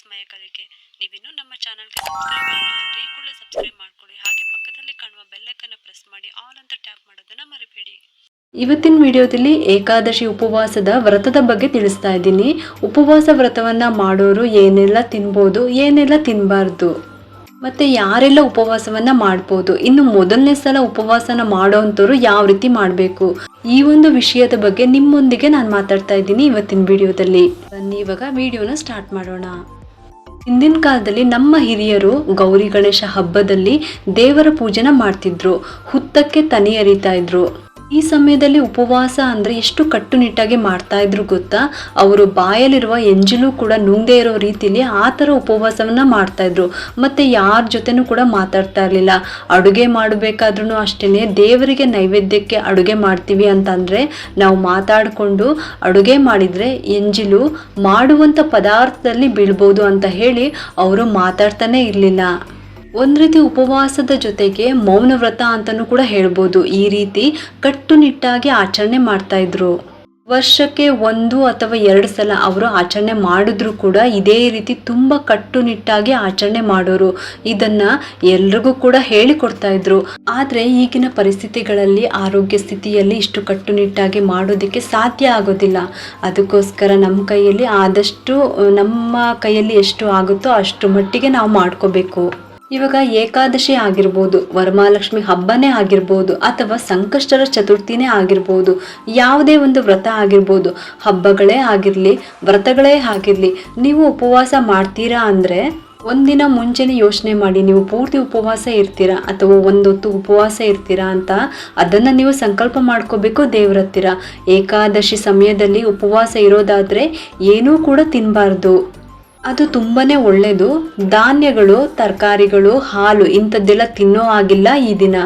Channel ಆದ ಸ್ಮಯ ಕಲಿಕೆ. ನೀವಿನ್ನೂ ನಮ್ಮ ಚಾನಲ್ಗೆ ಸಬ್ಸ್ಕ್ರೈಬ್ ಸಬ್ಸ್ಕ್ರೈಬ್ ಮಾಡ್ಕೊಳ್ಳಿ. ಹಾಗೆ ಪಕ್ಕದಲ್ಲಿ ಕಾಣುವ ಬೆಲ್ಲೈಕನ್ನು ಪ್ರೆಸ್ ಮಾಡಿ ಆಲ್ ಅಂತ ಟ್ಯಾಪ್ ಮಾಡೋದನ್ನು ಮರಿಬೇಡಿ. ಇವತ್ತಿನ ವಿಡಿಯೋದಲ್ಲಿ ಏಕಾದಶಿ ಉಪವಾಸದ ವ್ರತದ ಬಗ್ಗೆ ತಿಳಿಸ್ತಾ ಇದ್ದೀನಿ. ಉಪವಾಸ ವ್ರತವನ್ನ ಮಾಡೋರು ಏನೆಲ್ಲ ತಿನ್ಬೋದು, ಏನೆಲ್ಲ ತಿನ್ನಬಾರ್ದು ಮತ್ತೆ ಯಾರೆಲ್ಲ ಉಪವಾಸವನ್ನ ಮಾಡ್ಬೋದು, ಇನ್ನು ಮೊದಲನೇ ಸಲ ಉಪವಾಸನ ಮಾಡೋವಂಥವ್ರು ಯಾವ ರೀತಿ ಮಾಡಬೇಕು, ಈ ಒಂದು ವಿಷಯದ ಬಗ್ಗೆ ನಿಮ್ಮೊಂದಿಗೆ ನಾನು ಮಾತಾಡ್ತಾ ಇದ್ದೀನಿ ಇವತ್ತಿನ ವಿಡಿಯೋದಲ್ಲಿ. ಬನ್ನಿ, ಇವಾಗ ವಿಡಿಯೋನ ಸ್ಟಾರ್ಟ್ ಮಾಡೋಣ. ಹಿಂದಿನ ಕಾಲದಲ್ಲಿ ನಮ್ಮ ಹಿರಿಯರು ಗೌರಿ ಗಣೇಶ ಹಬ್ಬದಲ್ಲಿ ದೇವರ ಪೂಜೆನ ಮಾಡ್ತಿದ್ರು. ಹುತ್ತಕ್ಕೆ ತನಿ ಎರಿತಾ ಇದ್ರು. ಈ ಸಮಯದಲ್ಲಿ ಉಪವಾಸ ಅಂದರೆ ಎಷ್ಟು ಕಟ್ಟುನಿಟ್ಟಾಗಿ ಮಾಡ್ತಾ ಇದ್ರು ಗೊತ್ತಾ? ಅವರು ಬಾಯಲ್ಲಿರುವ ಎಂಜಲು ಕೂಡ ನುಂಗದೇ ಇರೋ ರೀತಿಯಲ್ಲಿ ಆ ಥರ ಉಪವಾಸವನ್ನು ಮಾಡ್ತಾ ಇದ್ರು. ಮತ್ತೆ ಯಾರ ಜೊತೆನೂ ಕೂಡ ಮಾತಾಡ್ತಾ ಇರಲಿಲ್ಲ. ಅಡುಗೆ ಮಾಡಬೇಕಾದ್ರೂ ಅಷ್ಟೇನೆ ದೇವರಿಗೆ ನೈವೇದ್ಯಕ್ಕೆ ಅಡುಗೆ ಮಾಡ್ತೀವಿ ಅಂತಂದರೆ ನಾವು ಮಾತಾಡಿಕೊಂಡು ಅಡುಗೆ ಮಾಡಿದರೆ ಎಂಜಿಲು ಮಾಡುವಂಥ ಪದಾರ್ಥದಲ್ಲಿ ಬೀಳ್ಬೋದು ಅಂತ ಹೇಳಿ ಅವರು ಮಾತಾಡ್ತಾನೆ ಇರಲಿಲ್ಲ. ಒಂದ್ ರೀತಿ ಉಪವಾಸದ ಜೊತೆಗೆ ಮೌನ ವ್ರತ ಅಂತಲೂ ಕೂಡ ಹೇಳ್ಬೋದು. ಈ ರೀತಿ ಕಟ್ಟುನಿಟ್ಟಾಗಿ ಆಚರಣೆ ಮಾಡ್ತಾ ಇದ್ರು. ವರ್ಷಕ್ಕೆ ಒಂದು ಅಥವಾ ಎರಡು ಸಲ ಅವರು ಆಚರಣೆ ಮಾಡಿದ್ರು ಕೂಡ ಇದೇ ರೀತಿ ತುಂಬ ಕಟ್ಟುನಿಟ್ಟಾಗಿ ಆಚರಣೆ ಮಾಡೋರು. ಇದನ್ನ ಎಲ್ರಿಗೂ ಕೂಡ ಹೇಳಿಕೊಡ್ತಾ ಇದ್ರು. ಆದರೆ ಈಗಿನ ಪರಿಸ್ಥಿತಿಗಳಲ್ಲಿ, ಆರೋಗ್ಯ ಸ್ಥಿತಿಯಲ್ಲಿ ಇಷ್ಟು ಕಟ್ಟುನಿಟ್ಟಾಗಿ ಮಾಡೋದಕ್ಕೆ ಸಾಧ್ಯ ಆಗೋದಿಲ್ಲ. ಅದಕ್ಕೋಸ್ಕರ ನಮ್ಮ ಕೈಯಲ್ಲಿ ಆದಷ್ಟು, ನಮ್ಮ ಕೈಯಲ್ಲಿ ಎಷ್ಟು ಆಗುತ್ತೋ ಅಷ್ಟು ಮಟ್ಟಿಗೆ ನಾವು ಮಾಡ್ಕೋಬೇಕು. ಇವಾಗ ಏಕಾದಶಿ ಆಗಿರ್ಬೋದು ವರಮಹಾಲಕ್ಷ್ಮಿ ಹಬ್ಬನೇ ಆಗಿರ್ಬೋದು, ಅಥವಾ ಸಂಕಷ್ಟರ ಚತುರ್ಥಿನೇ ಆಗಿರ್ಬೋದು, ಯಾವುದೇ ಒಂದು ವ್ರತ ಆಗಿರ್ಬೋದು, ಹಬ್ಬಗಳೇ ಆಗಿರಲಿ, ವ್ರತಗಳೇ ಆಗಿರಲಿ, ನೀವು ಉಪವಾಸ ಮಾಡ್ತೀರಾ ಅಂದರೆ ಒಂದಿನ ಮುಂಚೆನೇ ಯೋಚನೆ ಮಾಡಿ, ನೀವು ಪೂರ್ತಿ ಉಪವಾಸ ಇರ್ತೀರಾ ಅಥವಾ ಒಂದೊತ್ತು ಉಪವಾಸ ಇರ್ತೀರಾ ಅಂತ ಅದನ್ನು ನೀವು ಸಂಕಲ್ಪ ಮಾಡ್ಕೋಬೇಕು ದೇವ್ರ ಹತ್ತಿರ ಏಕಾದಶಿ ಸಮಯದಲ್ಲಿ ಉಪವಾಸ ಇರೋದಾದರೆ ಏನೂ ಕೂಡ ತಿನ್ನಬಾರ್ದು ಅದು ತುಂಬಾನೇ ಒಳ್ಳೆಯದು ಧಾನ್ಯಗಳು, ತರಕಾರಿಗಳು, ಹಾಲು ಇಂಥದ್ದೆಲ್ಲ ತಿನ್ನೋ ಆಗಿಲ್ಲ ಈ ದಿನ.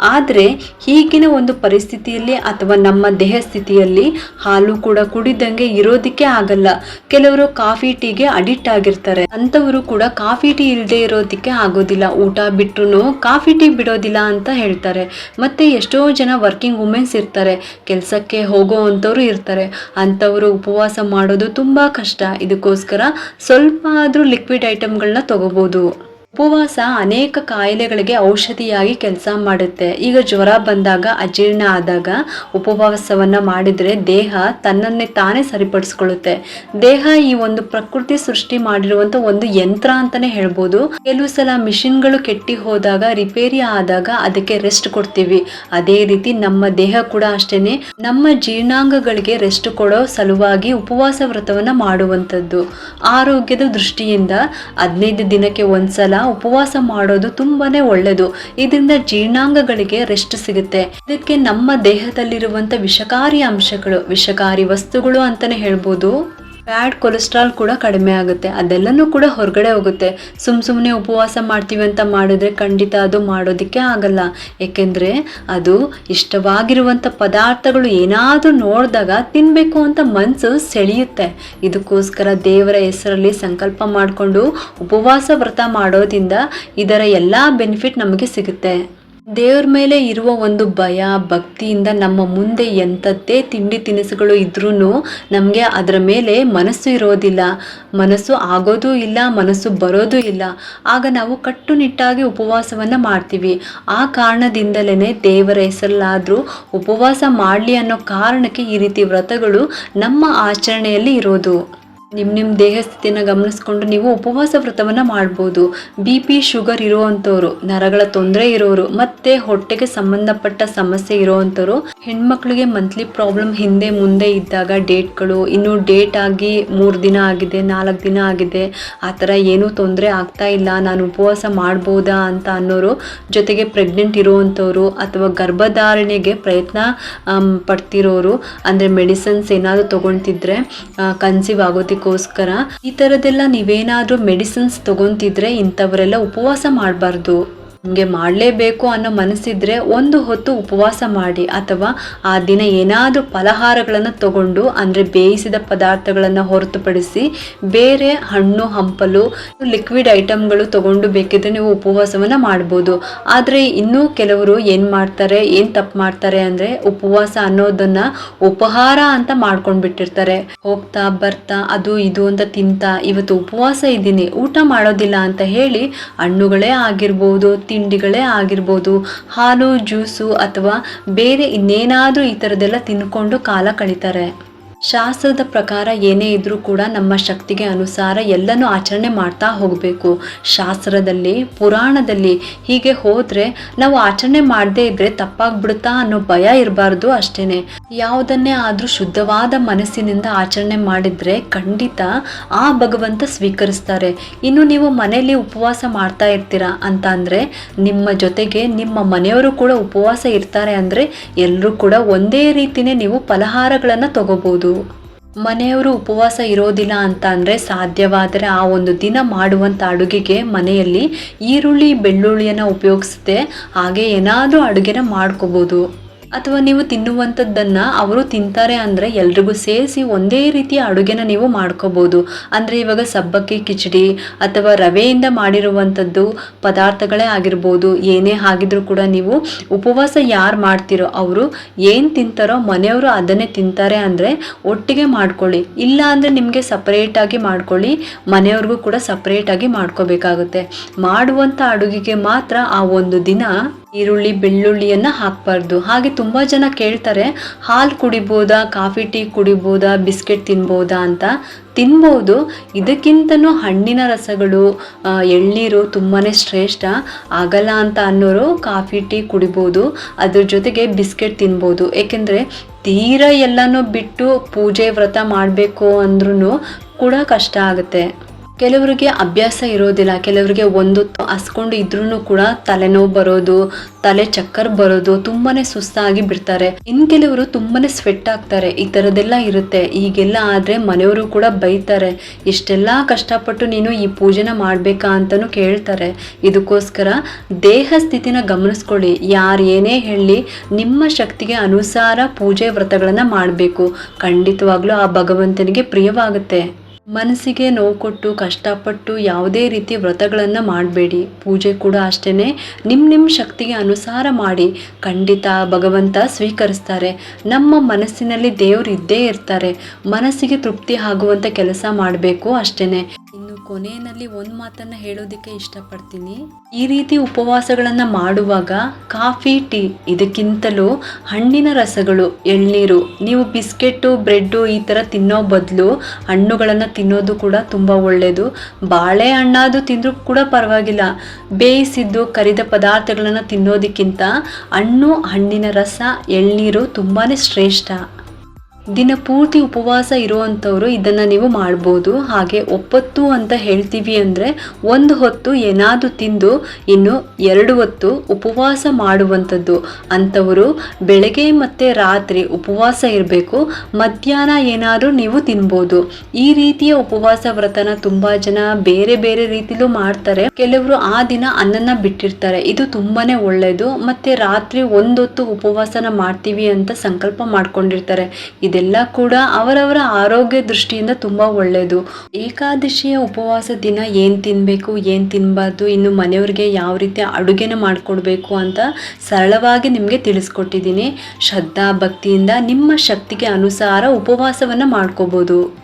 ಆದರೆ ಈಗಿನ ಒಂದು ಪರಿಸ್ಥಿತಿಯಲ್ಲಿ ಅಥವಾ ನಮ್ಮ ದೇಹ ಸ್ಥಿತಿಯಲ್ಲಿ ಹಾಲು ಕೂಡ ಕುಡಿದಂಗೆ ಇರೋದಕ್ಕೆ ಆಗಲ್ಲ. ಕೆಲವರು ಕಾಫಿ ಟೀಗೆ ಅಡಿಕ್ಟ್ ಆಗಿರ್ತಾರೆ. ಅಂಥವರು ಕೂಡ ಕಾಫಿ ಟೀ ಇಲ್ಲದೆ ಇರೋದಕ್ಕೆ ಆಗೋದಿಲ್ಲ. ಊಟ ಬಿಟ್ಟರು ಕಾಫಿ ಟೀ ಬಿಡೋದಿಲ್ಲ ಅಂತ ಹೇಳ್ತಾರೆ. ಮತ್ತೆ ಎಷ್ಟೋ ಜನ ವರ್ಕಿಂಗ್ ವುಮೆನ್ಸ್ ಇರ್ತಾರೆ. ಕೆಲಸಕ್ಕೆ ಹೋಗೋ ಇರ್ತಾರೆ. ಅಂಥವರು ಉಪವಾಸ ಮಾಡೋದು ತುಂಬಾ ಕಷ್ಟ. ಇದಕ್ಕೋಸ್ಕರ ಸ್ವಲ್ಪ ಆದರೂ ಲಿಕ್ವಿಡ್ ಐಟಮ್ಗಳನ್ನ ತಗೋಬೋದು. ಉಪವಾಸ ಅನೇಕ ಕಾಯಿಲೆಗಳಿಗೆ ಔಷಧಿಯಾಗಿ ಕೆಲಸ ಮಾಡುತ್ತೆ. ಈಗ ಜ್ವರ ಬಂದಾಗ, ಅಜೀರ್ಣ ಆದಾಗ ಉಪವಾಸವನ್ನು ಮಾಡಿದ್ರೆ ದೇಹ ತನ್ನನ್ನೇ ತಾನೇ ಸರಿಪಡಿಸ್ಕೊಳ್ಳುತ್ತೆ. ದೇಹ ಈ ಒಂದು ಪ್ರಕೃತಿ ಸೃಷ್ಟಿ ಮಾಡಿರುವಂಥ ಒಂದು ಯಂತ್ರ ಅಂತಾನೆ ಹೇಳ್ಬೋದು. ಕೆಲವು ಸಲ ಮಿಷಿನ್ಗಳು ಕೆಟ್ಟಿ ಹೋದಾಗ, ರಿಪೇರಿ ಆದಾಗ ಅದಕ್ಕೆ ರೆಸ್ಟ್ ಕೊಡ್ತೀವಿ. ಅದೇ ರೀತಿ ನಮ್ಮ ದೇಹ ಕೂಡ ಅಷ್ಟೇನೆ. ನಮ್ಮ ಜೀರ್ಣಾಂಗಗಳಿಗೆ ರೆಸ್ಟ್ ಕೊಡೋ ಸಲುವಾಗಿ ಉಪವಾಸ ವ್ರತವನ್ನ ಮಾಡುವಂಥದ್ದು. ಆರೋಗ್ಯದ ದೃಷ್ಟಿಯಿಂದ ಹದಿನೈದು ದಿನಕ್ಕೆ ಒಂದ್ಸಲ ಉಪವಾಸ ಮಾಡೋದು ತುಂಬಾನೇ ಒಳ್ಳೆಯದು ಇದರಿಂದ ಜೀರ್ಣಾಂಗಗಳಿಗೆ ರೆಸ್ಟ್ ಸಿಗುತ್ತೆ. ಇದಕ್ಕೆ ನಮ್ಮ ದೇಹದಲ್ಲಿರುವಂತ ವಿಷಕಾರಿ ಅಂಶಗಳು, ವಿಷಕಾರಿ ವಸ್ತುಗಳು ಅಂತಾನೆ ಹೇಳ್ಬೋದು. ಬ್ಯಾಡ್ ಕೊಲೆಸ್ಟ್ರಾಲ್ ಕೂಡ ಕಡಿಮೆ ಆಗುತ್ತೆ. ಅದೆಲ್ಲನೂ ಕೂಡ ಹೊರಗಡೆ ಹೋಗುತ್ತೆ. ಸುಮ್ ಸುಮ್ಮನೆ ಉಪವಾಸ ಮಾಡ್ತೀವಿ ಅಂತ ಮಾಡಿದ್ರೆ ಖಂಡಿತ ಅದು ಮಾಡೋದಕ್ಕೆ ಆಗಲ್ಲ. ಏಕೆಂದ್ರೆ ಅದು ಇಷ್ಟವಾಗಿರುವಂಥ ಪದಾರ್ಥಗಳು ಏನಾದರೂ ನೋಡಿದಾಗ ತಿನ್ನಬೇಕು ಅಂತ ಮನಸ್ಸು ಸೆಳೆಯುತ್ತೆ. ಇದಕ್ಕೋಸ್ಕರ ದೇವರ ಹೆಸರಲ್ಲಿ ಸಂಕಲ್ಪ ಮಾಡಿಕೊಂಡು ಉಪವಾಸ ವ್ರತ ಮಾಡೋದ್ರಿಂದ ಇದರ ಎಲ್ಲ ಬೆನಿಫಿಟ್ ನಮಗೆ ಸಿಗುತ್ತೆ. ದೇವ್ರ ಮೇಲೆ ಇರುವ ಒಂದು ಭಯ, ಭಕ್ತಿಯಿಂದ ನಮ್ಮ ಮುಂದೆ ಎಂಥದ್ದೇ ತಿಂಡಿ ತಿನಿಸುಗಳು ಇದ್ರೂ ನಮಗೆ ಅದರ ಮೇಲೆ ಮನಸ್ಸು ಇರೋದಿಲ್ಲ. ಮನಸ್ಸು ಆಗೋದೂ ಇಲ್ಲ, ಮನಸ್ಸು ಬರೋದೂ ಇಲ್ಲ. ಆಗ ನಾವು ಕಟ್ಟುನಿಟ್ಟಾಗಿ ಉಪವಾಸವನ್ನು ಮಾಡ್ತೀವಿ. ಆ ಕಾರಣದಿಂದಲೇ ದೇವರ ಹೆಸರಲ್ಲಾದರೂ ಉಪವಾಸ ಮಾಡಲಿ ಅನ್ನೋ ಕಾರಣಕ್ಕೆ ಈ ರೀತಿ ವ್ರತಗಳು ನಮ್ಮ ಆಚರಣೆಯಲ್ಲಿ ಇರೋದು. ನಿಮ್ಮ ನಿಮ್ಮ ದೇಹ ಸ್ಥಿತಿಯನ್ನು ಗಮನಿಸ್ಕೊಂಡು ನೀವು ಉಪವಾಸ ವ್ರತವನ್ನು ಮಾಡ್ಬೋದು. ಬಿ ಪಿ, ಶುಗರ್ ಇರುವಂಥವ್ರು ನರಗಳ ತೊಂದರೆ ಇರೋರು, ಮತ್ತೆ ಹೊಟ್ಟೆಗೆ ಸಂಬಂಧಪಟ್ಟ ಸಮಸ್ಯೆ ಇರೋವಂಥವ್ರು ಹೆಣ್ಮಕ್ಳಿಗೆ ಮಂತ್ಲಿ ಪ್ರಾಬ್ಲಮ್ ಹಿಂದೆ ಮುಂದೆ ಇದ್ದಾಗ ಡೇಟ್ಗಳು, ಇನ್ನೂ ಡೇಟ್ ಆಗಿ ಮೂರು ದಿನ ಆಗಿದೆ, ನಾಲ್ಕು ದಿನ ಆಗಿದೆ, ಆ ಥರ ಏನೂ ತೊಂದರೆ ಆಗ್ತಾ ಇಲ್ಲ, ನಾನು ಉಪವಾಸ ಮಾಡ್ಬೋದಾ ಅಂತ ಅನ್ನೋರು ಜೊತೆಗೆ ಪ್ರೆಗ್ನೆಂಟ್ ಇರುವಂಥವ್ರು ಅಥವಾ ಗರ್ಭಧಾರಣೆಗೆ ಪ್ರಯತ್ನ ಪಡ್ತಿರೋರು, ಅಂದರೆ ಮೆಡಿಸನ್ಸ್ ಏನಾದರೂ ತೊಗೊಳ್ತಿದ್ರೆ ಕನ್ಸೀವ್ ಆಗೋದಕ್ಕೋಸ್ಕರ ಈ ಥರದ್ದೆಲ್ಲ ನೀವೇನಾದರೂ ಮೆಡಿಸಿನ್ಸ್ ತಗೊಂತಿದ್ರೆ ಇಂಥವರೆಲ್ಲ ಉಪವಾಸ ಮಾಡಬಾರ್ದು. ನಿಮಗೆ ಮಾಡಲೇಬೇಕು ಅನ್ನೋ ಮನಸ್ಸಿದ್ರೆ ಒಂದು ಹೊತ್ತು ಉಪವಾಸ ಮಾಡಿ ಅಥವಾ ಆ ದಿನ ಏನಾದರೂ ಫಲಹಾರಗಳನ್ನು ತಗೊಂಡು ಅಂದರೆ ಬೇಯಿಸಿದ ಪದಾರ್ಥಗಳನ್ನು ಹೊರತುಪಡಿಸಿ ಬೇರೆ ಹಣ್ಣು, ಹಂಪಲು ಲಿಕ್ವಿಡ್ ಐಟಮ್ಗಳು ತಗೊಂಡು ಬೇಕಿದ್ರೆ ನೀವು ಉಪವಾಸವನ್ನು ಮಾಡ್ಬೋದು. ಆದರೆ ಇನ್ನೂ ಕೆಲವರು ಏನು ಮಾಡ್ತಾರೆ, ಏನು ತಪ್ಪು ಮಾಡ್ತಾರೆ ಅಂದರೆ ಉಪವಾಸ ಅನ್ನೋದನ್ನ ಉಪಹಾರ ಅಂತ ಮಾಡ್ಕೊಂಡು ಬಿಟ್ಟಿರ್ತಾರೆ ಹೋಗ್ತಾ, ಬರ್ತಾ, ಅದು, ಇದು ಅಂತ ತಿಂತಾ, ಇವತ್ತು ಉಪವಾಸ ಇದ್ದೀನಿ, ಊಟ ಮಾಡೋದಿಲ್ಲ ಅಂತ ಹೇಳಿ ಹಣ್ಣುಗಳೇ ಆಗಿರ್ಬೋದು ತಿಂಡಿಗಳೇ ಆಗಿರ್ಬೋದು. ಹಾಲು ಜ್ಯೂಸು ಅಥವಾ ಬೇರೆ ಇನ್ನೇನಾದರೂ ಈ ಥರದ್ದೆಲ್ಲ ತಿನ್ಕೊಂಡು ಕಾಲ ಕಳೀತಾರೆ. ಶಾಸ್ತ್ರದ ಪ್ರಕಾರ ಏನೇ ಇದ್ರೂ ಕೂಡ ನಮ್ಮ ಶಕ್ತಿಗೆ ಅನುಸಾರ ಎಲ್ಲನೂ ಆಚರಣೆ ಮಾಡ್ತಾ ಹೋಗಬೇಕು. ಶಾಸ್ತ್ರದಲ್ಲಿ, ಪುರಾಣದಲ್ಲಿ ಹೀಗೆ ಹೋದರೆ ನಾವು ಆಚರಣೆ ಮಾಡದೇ ಇದ್ದರೆ ತಪ್ಪಾಗ್ಬಿಡುತ್ತಾ ಅನ್ನೋ ಭಯ ಇರಬಾರ್ದು ಅಷ್ಟೇನೆ. ಯಾವುದನ್ನೇ ಆದರೂ ಶುದ್ಧವಾದ ಮನಸ್ಸಿನಿಂದ ಆಚರಣೆ ಮಾಡಿದ್ರೆ ಖಂಡಿತ ಆ ಭಗವಂತ ಸ್ವೀಕರಿಸ್ತಾರೆ. ಇನ್ನು ನೀವು ಮನೆಯಲ್ಲಿ ಉಪವಾಸ ಮಾಡ್ತಾ ಇರ್ತೀರಾ ಅಂತ ಅಂದರೆ ನಿಮ್ಮ ಜೊತೆಗೆ ನಿಮ್ಮ ಮನೆಯವರು ಕೂಡ ಉಪವಾಸ ಇರ್ತಾರೆ ಅಂದರೆ ಎಲ್ಲರೂ ಕೂಡ ಒಂದೇ ರೀತಿನೇ ನೀವು ಫಲಹಾರಗಳನ್ನು ತಗೋಬಹುದು ಮನೆಯವರು ಉಪವಾಸ ಇರೋದಿಲ್ಲ ಅಂತ ಅಂದರೆ ಸಾಧ್ಯವಾದರೆ ಆ ಒಂದು ದಿನ ಮಾಡುವಂಥ ಅಡುಗೆಗೆ ಮನೆಯಲ್ಲಿ ಈರುಳ್ಳಿ ಬೆಳ್ಳುಳ್ಳಿಯನ್ನು ಉಪಯೋಗಿಸದೆ ಹಾಗೆ ಏನಾದರೂ ಅಡುಗೆನ ಮಾಡ್ಕೋಬೋದು. ಅಥವಾ ನೀವು ತಿನ್ನುವಂಥದ್ದನ್ನು ಅವರು ತಿಂತಾರೆ ಅಂದರೆ ಎಲ್ರಿಗೂ ಸೇರಿಸಿ ಒಂದೇ ರೀತಿಯ ಅಡುಗೆನ ನೀವು ಮಾಡ್ಕೋಬೋದು. ಅಂದರೆ ಇವಾಗ ಸಬ್ಬಕ್ಕಿ ಕಿಚಡಿ ಅಥವಾ ರವೆಯಿಂದ ಮಾಡಿರುವಂಥದ್ದು ಪದಾರ್ಥಗಳೇ ಆಗಿರ್ಬೋದು. ಏನೇ ಆಗಿದ್ರೂ ಕೂಡ ನೀವು ಉಪವಾಸ ಯಾರು ಮಾಡ್ತಿರೋ ಅವರು ಏನು ತಿಂತಾರೋ ಮನೆಯವರು ಅದನ್ನೇ ತಿಂತಾರೆ ಅಂದರೆ ಒಟ್ಟಿಗೆ ಮಾಡ್ಕೊಳ್ಳಿ. ಇಲ್ಲ ಅಂದರೆ ನಿಮಗೆ ಸಪ್ರೇಟಾಗಿ ಮಾಡ್ಕೊಳ್ಳಿ. ಮನೆಯವ್ರಿಗೂ ಕೂಡ ಸಪ್ರೇಟಾಗಿ ಮಾಡ್ಕೋಬೇಕಾಗುತ್ತೆ. ಮಾಡುವಂಥ ಅಡುಗೆಗೆ ಮಾತ್ರ ಆ ಒಂದು ದಿನ ಈರುಳ್ಳಿ, ಬೆಳ್ಳುಳ್ಳಿಯನ್ನು ಹಾಕಬಾರ್ದು. ಹಾಗೆ ತುಂಬ ಜನ ಕೇಳ್ತಾರೆ, ಹಾಲು ಕುಡಿಬೋದಾ, ಕಾಫಿ ಟೀ ಕುಡಿಬೋದಾ, ಬಿಸ್ಕೆಟ್ ತಿನ್ಬೋದಾ ಅಂತ. ತಿನ್ಬೋದು. ಇದಕ್ಕಿಂತನೂ ಹಣ್ಣಿನ ರಸಗಳು ಎಳ್ನೀರು ತುಂಬಾ ಶ್ರೇಷ್ಠ. ಆಗಲ್ಲ ಅಂತ ಅನ್ನೋರು ಕಾಫಿ ಟೀ ಕುಡಿಬೋದು. ಅದ್ರ ಜೊತೆಗೆ ಬಿಸ್ಕೆಟ್ ತಿನ್ಬೋದು. ಏಕೆಂದರೆ ತೀರಾ ಎಲ್ಲನೂ ಬಿಟ್ಟು ಪೂಜೆ ವ್ರತ ಮಾಡಬೇಕು ಅಂದ್ರೂ ಕೂಡ ಕಷ್ಟ ಆಗುತ್ತೆ. ಕೆಲವರಿಗೆ ಅಭ್ಯಾಸ ಇರೋದಿಲ್ಲ, ಕೆಲವರಿಗೆ ಒಂದು ಹಸ್ಕೊಂಡು ಇದ್ರೂ ಕೂಡ ತಲೆನೋವು ಬರೋದು, ತಲೆ ಚಕ್ಕರ್ ಬರೋದು ತುಂಬಾನೇ ಸುಸ್ತಾಗಿ ಬಿಡ್ತಾರೆ. ಇನ್ ಕೆಲವರು ತುಂಬಾನೇ ಸ್ವೆಟ್ ಆಗ್ತಾರೆ, ಈ ಥರದ್ದೆಲ್ಲ ಇರುತ್ತೆ. ಈಗೆಲ್ಲ ಆದ್ರೆ ಮನೆಯವರು ಕೂಡ ಬೈತಾರೆ, ಇಷ್ಟೆಲ್ಲ ಕಷ್ಟಪಟ್ಟು ನೀನು ಈ ಪೂಜೆನ ಮಾಡ್ಬೇಕಾ ಅಂತಾನು ಕೇಳ್ತಾರೆ. ಇದಕ್ಕೋಸ್ಕರ ದೇಹ ಸ್ಥಿತಿನ ಗಮನಿಸ್ಕೊಳ್ಳಿ. ಯಾರು ಏನೇ ಹೇಳಿ ನಿಮ್ಮ ಶಕ್ತಿಗೆ ಅನುಸಾರ ಪೂಜೆ ವ್ರತಗಳನ್ನ ಮಾಡಬೇಕು. ಖಂಡಿತವಾಗ್ಲೂ ಆ ಭಗವಂತನಿಗೆ ಪ್ರಿಯವಾಗುತ್ತೆ. ಮನಸ್ಸಿಗೆ ನೋವು ಕೊಟ್ಟು ಕಷ್ಟಪಟ್ಟು ಯಾವುದೇ ರೀತಿ ವ್ರತಗಳನ್ನು ಮಾಡಬೇಡಿ. ಪೂಜೆ ಕೂಡ ಅಷ್ಟೇ ನಿಮ್ಮ ನಿಮ್ಮ ಶಕ್ತಿಗೆ ಅನುಸಾರ ಮಾಡಿ. ಖಂಡಿತ ಭಗವಂತ ಸ್ವೀಕರಿಸ್ತಾರೆ. ನಮ್ಮ ಮನಸ್ಸಿನಲ್ಲಿ ದೇವರು ಇದ್ದೇ ಇರ್ತಾರೆ. ಮನಸ್ಸಿಗೆ ತೃಪ್ತಿ ಆಗುವಂಥ ಕೆಲಸ ಮಾಡಬೇಕು ಅಷ್ಟೇ ಕೊನೆಯಲ್ಲಿ ಒಂದು ಮಾತನ್ನ ಹೇಳೋದಕ್ಕೆ ಇಷ್ಟಪಡ್ತೀನಿ. ಈ ರೀತಿ ಉಪವಾಸಗಳನ್ನು ಮಾಡುವಾಗ ಕಾಫಿ, ಟೀ ಇದಕ್ಕಿಂತಲೂ ಹಣ್ಣಿನ ರಸಗಳು, ಎಳ್ನೀರು, ನೀವು ಬಿಸ್ಕೆಟ್ಟು, ಬ್ರೆಡ್ಡು ಈ ಥರ ತಿನ್ನೋ ಬದಲು ಹಣ್ಣುಗಳನ್ನು ತಿನ್ನೋದು ಕೂಡ ತುಂಬ ಒಳ್ಳೆಯದು ಬಾಳೆಹಣ್ಣಾದು ತಿಂದರೂ ಕೂಡ ಪರವಾಗಿಲ್ಲ. ಬೇಯಿಸಿದ್ದು ಕರಿದ ಪದಾರ್ಥಗಳನ್ನು ತಿನ್ನೋದಕ್ಕಿಂತ ಹಣ್ಣು, ಹಣ್ಣಿನ ರಸ, ಎಳ್ನೀರು ತುಂಬಾ ಶ್ರೇಷ್ಠ. ದಿನ ಪೂರ್ತಿ ಉಪವಾಸ ಇರುವಂಥವ್ರು ಇದನ್ನು ನೀವು ಮಾಡ್ಬೋದು. ಹಾಗೆ ಒಪ್ಪತ್ತು ಅಂತ ಹೇಳ್ತೀವಿ ಅಂದರೆ ಒಂದು ಹೊತ್ತು ಏನಾದರೂ ತಿಂದು ಇನ್ನು ಎರಡು ಹೊತ್ತು ಉಪವಾಸ ಮಾಡುವಂಥದ್ದು. ಅಂಥವರು ಬೆಳಗ್ಗೆ ಮತ್ತು ರಾತ್ರಿ ಉಪವಾಸ ಇರಬೇಕು, ಮಧ್ಯಾಹ್ನ ಏನಾದರೂ ನೀವು ತಿನ್ಬೋದು. ಈ ರೀತಿಯ ಉಪವಾಸ ವ್ರತನ ತುಂಬ ಜನ ಬೇರೆ ಬೇರೆ ರೀತಿಲೂ ಮಾಡ್ತಾರೆ. ಕೆಲವರು ಆ ದಿನ ಅನ್ನನ ಬಿಟ್ಟಿರ್ತಾರೆ. ಇದು ತುಂಬಾನೇ ಒಳ್ಳೆಯದು ಮತ್ತು ರಾತ್ರಿ ಒಂದೊತ್ತು ಉಪವಾಸನ ಮಾಡ್ತೀವಿ ಅಂತ ಸಂಕಲ್ಪ ಮಾಡ್ಕೊಂಡಿರ್ತಾರೆ. ಇದೆಲ್ಲ ಕೂಡ ಅವರವರ ಆರೋಗ್ಯ ದೃಷ್ಟಿಯಿಂದ ತುಂಬ ಒಳ್ಳೆಯದು ಏಕಾದಶಿಯ ಉಪವಾಸ ದಿನ ಏನು ತಿನ್ನಬೇಕು ಏನು ತಿನ್ನಬಾರ್ದು ಇನ್ನು ಮನೆಯವ್ರಿಗೆ ಯಾವ ರೀತಿ ಅಡುಗೆನ ಮಾಡಿಕೊಡ್ಬೇಕು ಅಂತ ಸರಳವಾಗಿ ನಿಮಗೆ ತಿಳಿಸ್ಕೊಟ್ಟಿದ್ದೀನಿ. ಶ್ರದ್ಧಾ ಭಕ್ತಿಯಿಂದ ನಿಮ್ಮ ಶಕ್ತಿಗೆ ಅನುಸಾರ ಉಪವಾಸವನ್ನು ಮಾಡ್ಕೋಬೋದು.